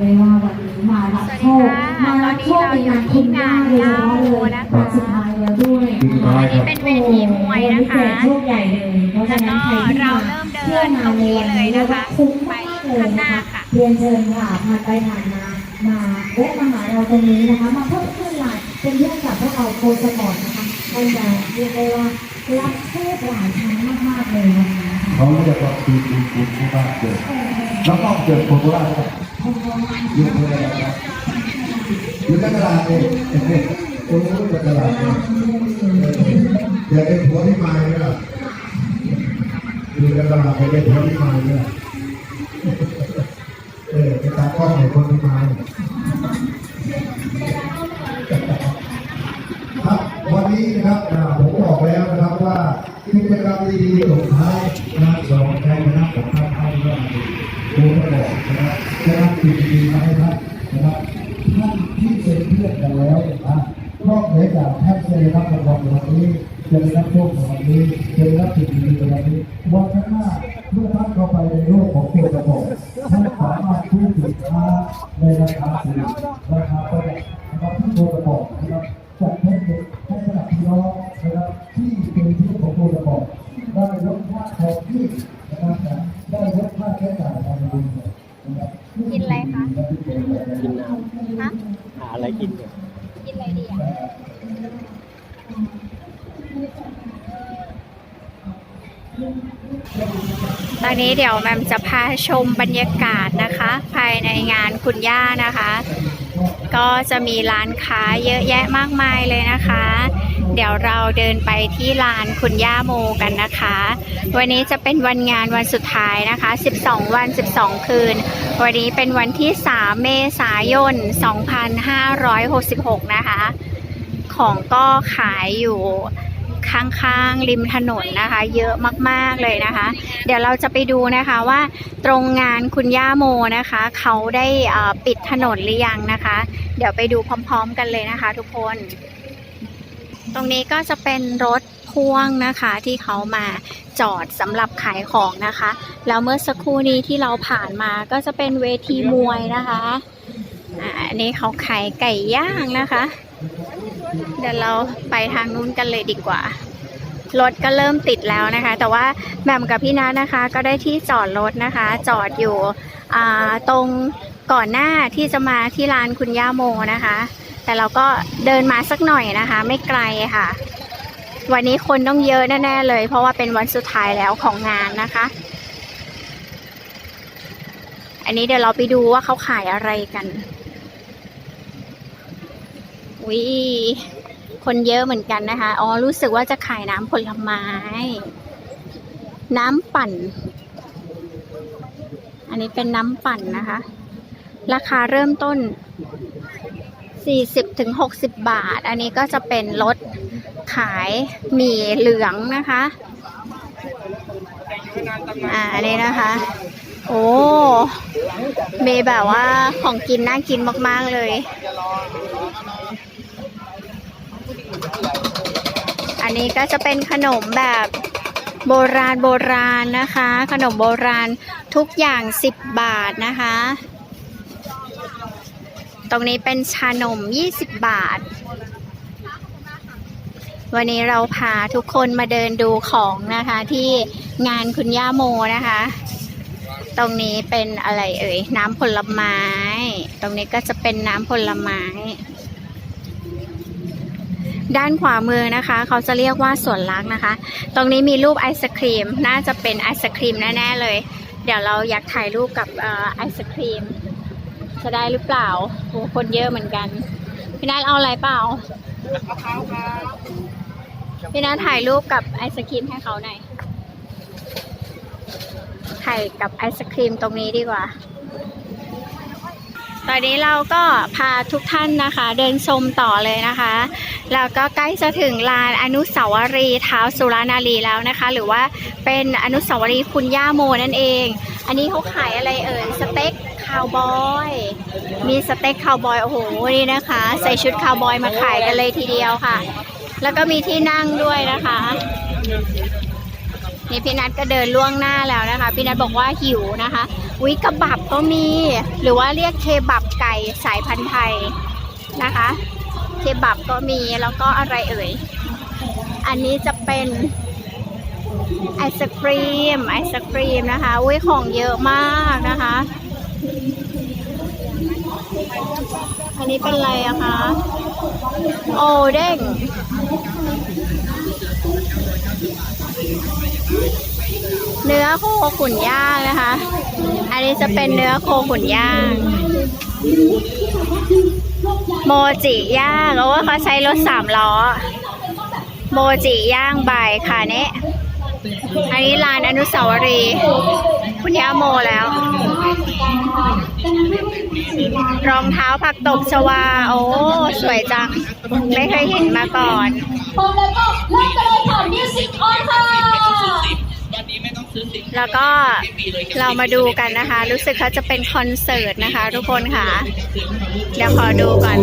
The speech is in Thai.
ได้ว่าวันนี้มารับโชคมารับโชคในงานคุณย่าโดยเฉพาะเลยวันสุดท้ายแล้วด้วยอันนี้เป็นเวทีมวยนะคะโชคใหญ่เลยเพราะฉะนั้นใครที่มาเที่ยวงานในวันนี้เรียกว่าคุ้มมากๆเลยนะคะเรียนเชิญค่ะผ่านไปผ่านมามาแวะมาหาเราตรงนี้นะคะ มาเพิ่มเพื่อนหลานเป็นเพื่อนกับพวกเราโคสปอร์ตนะคะมันจะเรียกได้ว่ารับโชคหลายครั้งมากๆเลยวันนี้นะคะเขาเรียกว่าปีปีปีที่บ้านเกิด แล้วก็เกิดโคราชครับอยู่โคราชครับอยู่ตลาดเองโอ้โหในตลาดเองอยากเป็นผัวที่มาเนี่ยอยู่ตลาดอยากเป็นผัวที่มาเนี่ยเออไปตาก้องในคนที่มาครับวันนี้นะครับผมบอกแล้วนะครับว่ากิจกรรมดีๆส่งท้ายงานสองชัยชนะของท่านท่านว่าดูกระบอกนะครับจะนำสิ่งดีๆมาให้ท่านนะครับท่านที่เป็นเพื่อนกันแล้วนะนอกเหนือจากท่านจะได้รับรางวัลในวันนี้จะได้รับโชคในวันนี้จะได้รับสิ่งดีๆในวันนี้วันข้างหน้าเมื่อท่านเข้าไปในโลกของตัวกระบอกท่านสามารถซื้อสินค้าในราคาสูงราคาประหยัดนะครับที่ตัวกระบอกนะครับ กินน้ฮะำหาอะไรกินเนี่ยกินอะไรดีอะตอนนี้เดี๋ยวแมมจะพาชมบรรยากาศนะคะ ภายในงานคุณย่านะคะ ก็จะมีร้านค้าเยอะแยะมากมายเลยนะคะ เดี๋ยวเราเดินไปที่ลานคุณย่าโมกันนะคะ วันนี้จะเป็นวันงานวันสุดท้ายนะคะ 12 วัน 12 คืน วันนี้เป็นวันที่ 3 เมษายน 2566 นะคะ ของก็ขายอยู่ข้างๆริมถนนนะคะ เยอะมากๆเลยนะคะ เดี๋ยวเราจะไปดูนะคะว่าตรงงานคุณย่าโมนะคะ เขาได้ปิดถนนหรือยังนะคะ เดี๋ยวไปดูพร้อม ๆ กันเลยนะคะ ทุกคน ตรงนี้ก็จะเป็นรถพ่วงนะคะที่เขามาจอดสำหรับขายของนะคะ แล้วเมื่อสักครู่นี้ที่เราผ่านมาก็จะเป็นเวทีมวยนะคะอันนี้เขาขายไก่ย่างนะคะ เดี๋ยวเราไปทางนู้นกันเลยดีกว่ารถก็เริ่มติดแล้วนะคะ แต่ว่าแหม่มกับพี่นัทนะคะ ก็ได้ที่จอดรถนะคะ จอดอยู่ตรงก่อนหน้าที่จะมาที่ร้านคุณย่าโมนะคะ แต่เราก็เดินมาสักหน่อยนะคะ ไม่ไกลค่ะ วันนี้คนต้องเยอะแน่ๆเลย เพราะว่าเป็นวันสุดท้ายแล้วของงานนะคะ อันนี้เดี๋ยวเราไปดูว่าเขาขายอะไรกันวิคนเยอะเหมือนกันนะคะ อ๋อ รู้สึกว่าจะขายน้ำผลไม้ น้ำปั่น อันนี้เป็นน้ำปั่นนะคะ ราคาเริ่มต้น 40ถึง60 บาท อันนี้ก็จะเป็นรถขายหมี่เหลืองนะคะอ่าอันนี้นะคะ โอ้มีแบบว่าของกินน่ากินมาก ๆ เลย อันนี้ก็จะเป็นขนมแบบโบราณโบราณนะคะ ขนมโบราณทุกอย่าง 10 บาทนะคะ ตรงนี้เป็นชานม 20 บาท วันนี้เราพาทุกคนมาเดินดูของนะคะ ที่งานคุณย่าโมนะคะ ตรงนี้เป็นอะไรเอ่ย น้ำผลไม้ ตรงนี้ก็จะเป็นน้ำผลไม้ ด้านขวามือนะคะ เขาจะเรียกว่าสวนลักนะคะ ตรงนี้มีรูปไอศครีม น่าจะเป็นไอศครีมแน่ๆเลย เดี๋ยวเราอยากถ่ายรูปกับไอศครีม จะได้หรือเปล่าโหคนเยอะเหมือนกัน พี่นัทเอาอะไรเปล่าพี่นัทถ่ายรูปกับไอศครีมให้เขาหน่อย ถ่ายกับไอศครีมตรงนี้ดีกว่า ตอนนี้เราก็พาทุกท่านนะคะ เดินชมต่อเลยนะคะ แล้วก็ใกล้จะถึงลานอนุสาวรีย์เท้าวสุรานารีแล้วนะคะ หรือว่าเป็นอนุสาวรีย์คุณย่าโมนั่นเอง อันนี้เขาขายอะไรเอ่ยส คาวบอย มีสเต็กคาวบอย โอ้โห นี่นะคะ ใส่ชุดคาวบอยมาขายกันเลยทีเดียวค่ะ แล้วก็มีที่นั่งด้วยนะคะ นี่พี่นัทก็เดินล่วงหน้าแล้วนะคะ พี่นัทบอกว่าหิวนะคะวิกระบับก็มี หรือว่าเรียกเคบับไก่สายพันธุ์ไทยนะคะ เคบับก็มี แล้วก็อะไรเอ่ย อันนี้จะเป็นไอศครีมไอศครีมนะคะอุ้ยของเยอะมากนะคะ อันนี้เป็นอะไรอะคะ โอเด้งเนื้อโคขุนย่างนะคะ อันนี้จะเป็นเนื้อโคขุนย่าง โมจิย่างโอ้เขาใช้รถสามล้อ โมจิย่างบ่ายค่ะเนะ อันนี้ลานอนุสาวรีย์คุณย่าโมแล้ว รองเท้าผักตบชวา โอ้ สวยจัง ไม่เคยเห็นมาก่อนพร้อมแล้วก็เริ่มกันเลยค่ะมิวสิกออนค่ะแล้วก็เรามาดูกันนะคะ รู้สึกเขาจะเป็นคอนเสิร์ตนะคะ ทุกคนค่ะ เดี๋ยวขอดูก่อน